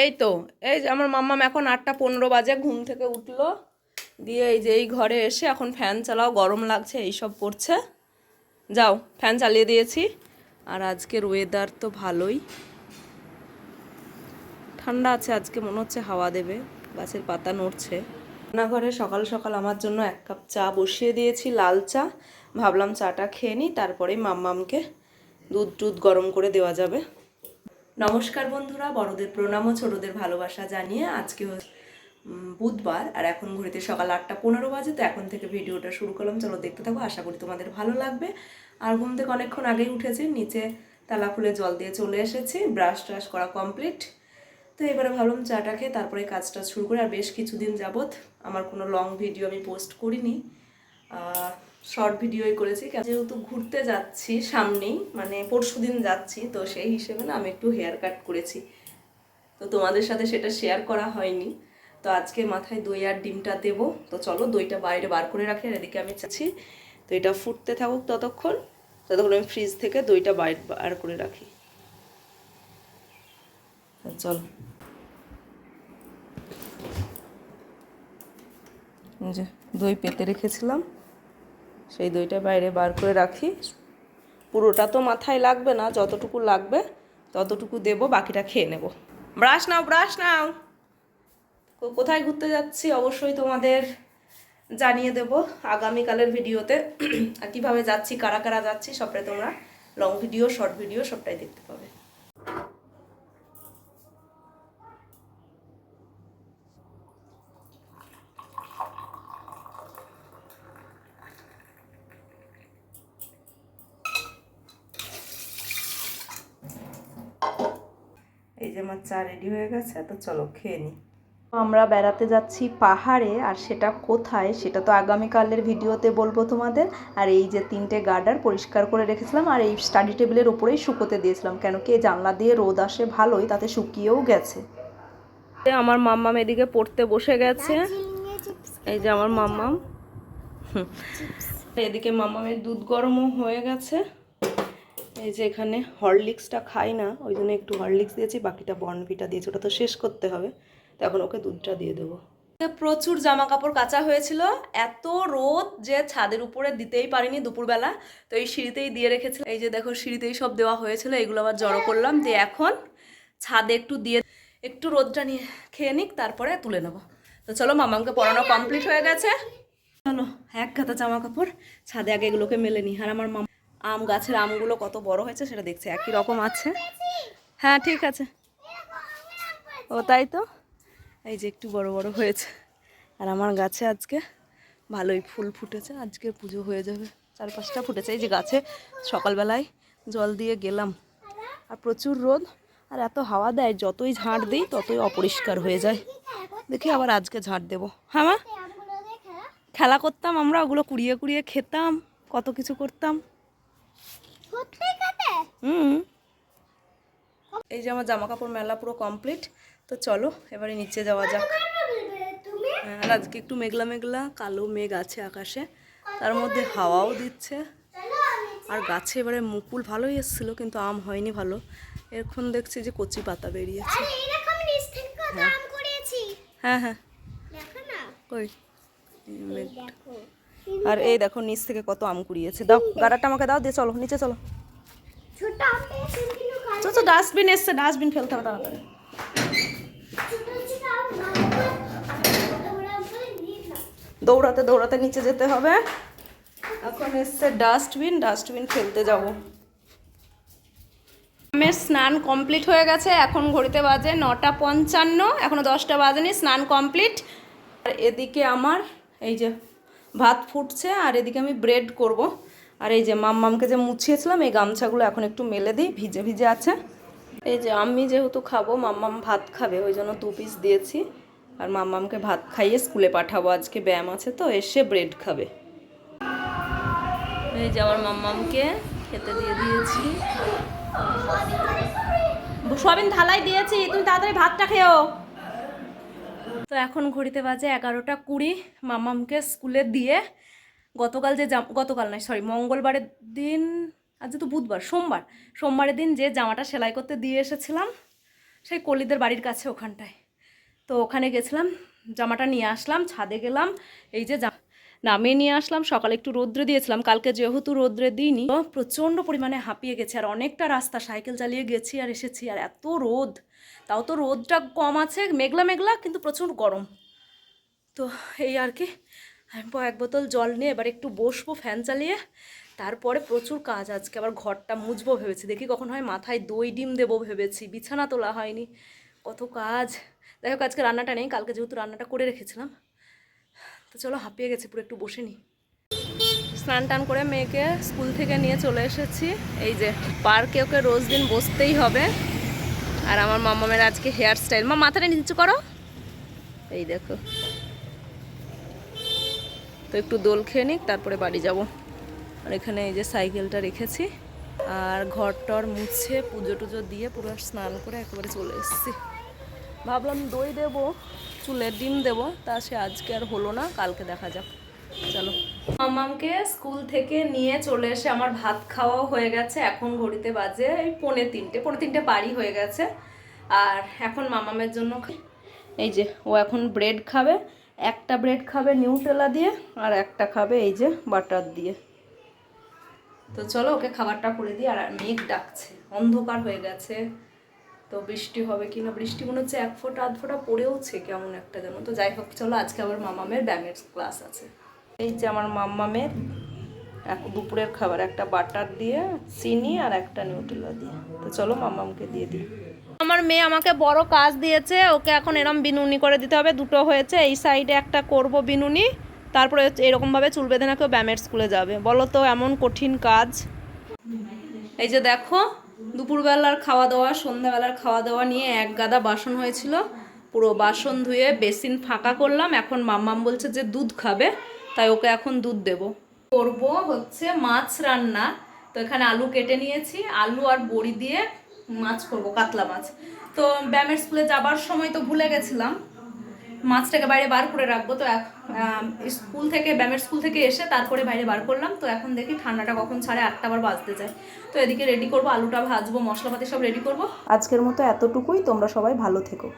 এই তো, এই যে আমার মাম্মাম এখন আটটা পনেরো বাজে, ঘুম থেকে উঠল। দিয়ে এই যে এই ঘরে এসে এখন ফ্যান চালাও, গরম লাগছে এইসব করছে। যাও, ফ্যান চালিয়ে দিয়েছি। আর আজকের ওয়েদার তো ভালোই। ঠান্ডা আছে, আজকে মনে হচ্ছে হাওয়া দেবে, গাছের পাতা নড়ছে। রান্নাঘরে সকাল সকাল আমার জন্য এক কাপ চা বসিয়ে দিয়েছি, লাল চা। ভাবলাম চাটা খেয়ে নিই, তারপরেই মাম্মামকে দুধ টুধ গরম করে দেওয়া যাবে। নমস্কার বন্ধুরা, বড়দের প্রণাম ও ছোটদের ভালোবাসা জানিয়ে আজকে বুধবার। আর এখন ঘড়িতে সকাল আটটা পনেরো বাজে, তো এখন থেকে ভিডিওটা শুরু করলাম। চলো দেখতে থাকো, আশা করি তোমাদের ভালো লাগবে। আর ঘুম থেকে অনেকক্ষণ আগেই উঠেছি, নিচে তালা খুলে জল দিয়ে চলে এসেছি, ব্রাশ ট্রাশ করা কমপ্লিট। তো এবারে ভাবলাম চাটা খেয়ে তারপরে কাজটা শুরু করে, আর বেশ কিছুদিন যাবৎ আমার কোনো লং ভিডিও আমি পোস্ট করিনি। শর্ট ভিডিওই করেছি। যেহেতু ঘুরতে যাচ্ছি সামনেই মানে পরশু দিন যাচ্ছি, তো সেই হিসেবে না আমি একটু হেয়ার কাট করেছি। তো তোমাদের সাথে সেটা শেয়ার করা হয়নি। তো আজকে মাথায় দই আর ডিমটা দেব। তো চলো দইটা বাইরে বার করে রাখি, আর এদিকে আমি চাচ্ছি তো এটা ফুটতে থাকুক ততক্ষণ ততক্ষণ আমি ফ্রিজ থেকে দইটা বাইরে বার করে রাখি। চলো। দই পেতে রেখেছিলাম। সেই দইটা বাইরে বার করে রাখি। পুরোটা তো মাথায় লাগবে না, যতটুকু লাগবে ততটুকু দেব, বাকিটা খেয়ে নেব। ব্রাশ নাও ব্রাশ নাও। কোথায় ঘুরতে যাচ্ছি অবশ্যই তোমাদের জানিয়ে দেব আগামীকালের ভিডিওতে। কীভাবে যাচ্ছি, কারা কারা যাচ্ছি, সবটাই তোমরা লং ভিডিও শর্ট ভিডিও সবটাই দেখতে পাবে। যে আমার চা রেডি হয়ে গেছে তো চলো খেয়ে নিই আমরা বেড়াতে যাচ্ছি পাহাড়ে আর সেটা কোথায় সেটা তো আগামীকালের ভিডিওতে বলব তোমাদের। আর এই যে তিনটে গার্ডার পরিষ্কার করে রেখেছিলাম আর এই স্টাডি টেবিলের ওপরেই শুকোতে দিয়েছিলাম কেন কি এই জানলা দিয়ে রোদ আসে ভালোই তাতে শুকিয়েও গেছে। আমার মাম্মাম এদিকে পড়তে বসে গেছে। এই যে আমার মাম্মাম। এদিকে মাম্মামের দুধ গরমও হয়ে গেছে। এই যে এখানে হরলিক্সটা খাই না, ওই জন্য একটু হরলিক্স দিয়েছি, বাকিটা বর্নভিটা দিয়েছি, ওটা তো শেষ করতে হবে। তো এখন ওকে দুধটা দিয়ে দেবো। প্রচুর জামা কাপড় কাচা হয়েছিল, এত রোদ যে ছাদের উপরে দিতেই পারিনি দুপুরবেলা। তো এই সিঁড়িতেই দিয়ে রেখেছিলাম। এই যে দেখো, সিঁড়িতেই সব দেওয়া হয়েছিল, এগুলো আবার জড়ো করলাম, দিয়ে এখন ছাদে একটু দিয়ে, একটু রোদটা নিয়ে খেয়ে নিক, তারপরে তুলে নেব। তো চলো, মামাকে পড়ানো কমপ্লিট হয়ে গেছে। চলো, এক গাদা জামা কাপড় ছাদে আগে এগুলোকে মেলে নি আর আমার মামা আম গাছের আমগুলো কত বড় হয়েছে সেটা দেখছে, একই রকম আছে। হ্যাঁ ঠিক আছে। ও, তাই তো? এই যে একটু বড় বড় হয়েছে। আর আমার গাছে আজকে ভালোই ফুল ফুটেছে, আজকে পুজো হয়ে যাবে চার পাঁচটা ফুটেছে। এই যে গাছে সকালবেলায় জল দিয়ে গেলাম, আর প্রচুর রোদ, আর এত হাওয়া দেয়, যতই ঝাঁট দিই ততই অপরিষ্কার হয়ে যায়। দেখি আবার আজকে ঝাঁট দেবো। হ্যাঁ খেলা করতাম আমরা, ওগুলো কুড়িয়ে কুড়িয়ে খেতাম, কত কিছু করতাম। হুম। এই যে আমার জামা কাপড় মেলা পুরো কমপ্লিট তো চলো এবারে নিচে যাওয়া যাক। হ্যাঁ, আর আজকে একটু মেঘলা মেঘলা কালো মেঘ আছে আকাশে। তার মধ্যে হাওয়াও দিচ্ছে। আর গাছে এবারে মুকুল ভালোই এসেছিল কিন্তু আম হয়নি ভালো। এখন দেখছি যে কচি পাতা বেরিয়েছে। হ্যাঁ। হ্যাঁ হ্যাঁ। কই? এই মেঘটা। আর এই দেখো নিচ থেকে কত আম কুড়িয়েছে। দাও, গাড়াটা আমাকে দাও, দিয়ে চলো, নিচে চলো। চলো ডাস্টবিন এসছে ডাস্টবিন ফেলতে হবে, তাড়াতাড়ি। দৌড়াতে দৌড়াতে নিচে যেতে হবে। এখন এসছে ডাস্টবিন ডাস্টবিন ফেলতে যাব। আমের স্নান কমপ্লিট হয়ে গেছে, এখন ঘড়িতে বাজে নটা পঞ্চান্ন, এখনও দশটা বাজেনি, স্নান কমপ্লিট আর এদিকে আমার, এই যে ভাত ফুটছে আর এদিকে আমি ব্রেড করব। আর এই যে মাম্মামকে যে মুছিয়েছিলাম, এই গামছাগুলো এখন একটু মেলে দিই, ভিজে ভিজে আছে। এই যে আমি যেহেতু খাব, মাম্মাম ভাত খাবে, ওই জন্য দু পিস দিয়েছি। আর মাম্মামকে ভাত খাইয়ে স্কুলে পাঠাবো, আজকে ব্যায়াম আছে তো, এসে ব্রেড খাবে। এই যে আমার মাম্মামকে খেতে দিয়ে দিয়েছি। সবিন থালাই দিয়েছি, তুমি তাড়াতাড়ি ভাতটা খেও তো এখন ঘড়িতে বাজে এগারোটা কুড়ি। মামামকে স্কুলে দিয়ে গতকাল যে গতকাল নয় সরি মঙ্গলবারের দিন, আজ তো বুধবার, সোমবার, সোমবারের দিন যে জামাটা সেলাই করতে দিয়ে এসেছিলাম, সেই কলিদের বাড়ির কাছে ওখানটায়। তো ওখানে গেছিলাম, জামাটা নিয়ে আসলাম, ছাদে গেলাম, এই যে নামিয়ে নিয়ে আসলাম, সকালে একটু রোদ্রে দিয়েছিলাম, কালকে যেহেতু রোদ্রে দিইনি। প্রচণ্ড পরিমাণে হাঁপিয়ে গেছে, আর অনেকটা রাস্তা, সাইকেল চালিয়ে গেছি আর এসেছি, আর এত রোদ। তাও তো রোদটা কম আছে, মেঘলা মেঘলা, কিন্তু প্রচুর গরম। তো এই আর কি এক বোতল জল নিয়ে এবার একটু বসবো, ফ্যান চালিয়ে। তারপরে প্রচুর কাজ, আজকে আবার ঘরটা মুছবো ভেবেছি। দেখি কখন হয় মাথায় দই ডিম দেবো ভেবেছি, বিছানা তোলা হয়নি, কত কাজ। দেখো আজকে রান্নাটা নেই, কালকে যেহেতু রান্নাটা করে রেখেছিলাম। তো চলো হাঁপিয়ে গেছে, পুরো একটু বসে নিই স্নান টান করে মেয়েকে স্কুল থেকে নিয়ে চলে এসেছি। এই যে পার্কে ওকে রোজ দিন বসতেই হবে। আর আমার মামামের আজকে হেয়ার স্টাইল মা, মাথাটা নিচু করো। এই দেখো। তো একটু দোল খেয়ে নিক, তারপরে বাড়ি যাব। আর এখানে এই যে সাইকেলটা রেখেছি। আর ঘর টর মুছে পুজো টুজো দিয়ে পুরো স্নান করে একেবারে চলে এসেছি। ভাবলাম দই দেবো। চুলের ডিম দেবো, তা সে আজকে আর হলো না, কালকে দেখা যাক। চলো। মামামকে স্কুল থেকে নিয়ে চলে এসে আমার ভাত খাওয়াও হয়ে গেছে, এখন ঘড়িতে বাজে এই পৌনে তিনটে পৌনে তিনটে পারি হয়ে গেছে। আর এখন মামামের জন্য এই যে, ও এখন ব্রেড খাবে, একটা ব্রেড খাবে নিউটেলা দিয়ে, আর একটা খাবে এই যে বাটার দিয়ে। তো চলো, ওকে খাবারটা করে দিই, আর মেঘ ডাকছে, অন্ধকার হয়ে গেছে। তো বৃষ্টি হবে কি না বৃষ্টি মনে হচ্ছে এক ফোঁটা আধ ফোঁটা পড়েওছে কেমন একটা যেন। তো যাই হোক চলো আজকে আবার মামামের ব্যায়ামের ক্লাস আছে। এই যে আমার মামামের এক দুপুরের খাবার একটা বাটার দিয়ে চিনি আর একটা নিউটেলা দিয়ে। তো চলো মামামকে দিয়ে দিই। আমার মেয়ে আমাকে বড় কাজ দিয়েছে ওকে এখন এরম বিনুনি করে দিতে হবে দুটো হয়েছে এই সাইডে একটা করব বিনুনি তারপরে এরকমভাবে চুল বেঁধে না কেউ ব্যামের স্কুলে যাবে। বলো তো এমন কঠিন কাজ। এই যে দেখো দুপুরবেলার খাওয়া দাওয়া সন্ধ্যাবেলার খাওয়া দাওয়া নিয়ে এক গাদা বাসন হয়েছিল। পুরো বাসন ধুয়ে বেসিন ফাঁকা করলাম। এখন মাম্মাম বলছে যে দুধ খাবে, তাই ওকে এখন দুধ দেব। করব হচ্ছে মাছ রান্না। তো এখানে আলু কেটে নিয়েছি। আলু আর বড়ি দিয়ে মাছ করব, কাতলা মাছ। তো ব্যায়ামের স্কুলে যাবার সময় তো ভুলে গেছিলাম। মাছটাকে বাইরে বার করে রাখব। তো স্কুল থেকে, ব্যামের স্কুল থেকে এসে তারপরে বাইরে বার করলাম। তো এখন দেখি ঠান্ডাটা কখন ছাড়ে আটটা বার বাজতে যায়। তো এদিকে রেডি করব, আলুটা ভাজবো, মশলাপাতি সব রেডি করব। আজকের মতো এতটুকুই। তোমরা সবাই ভালো থেকো।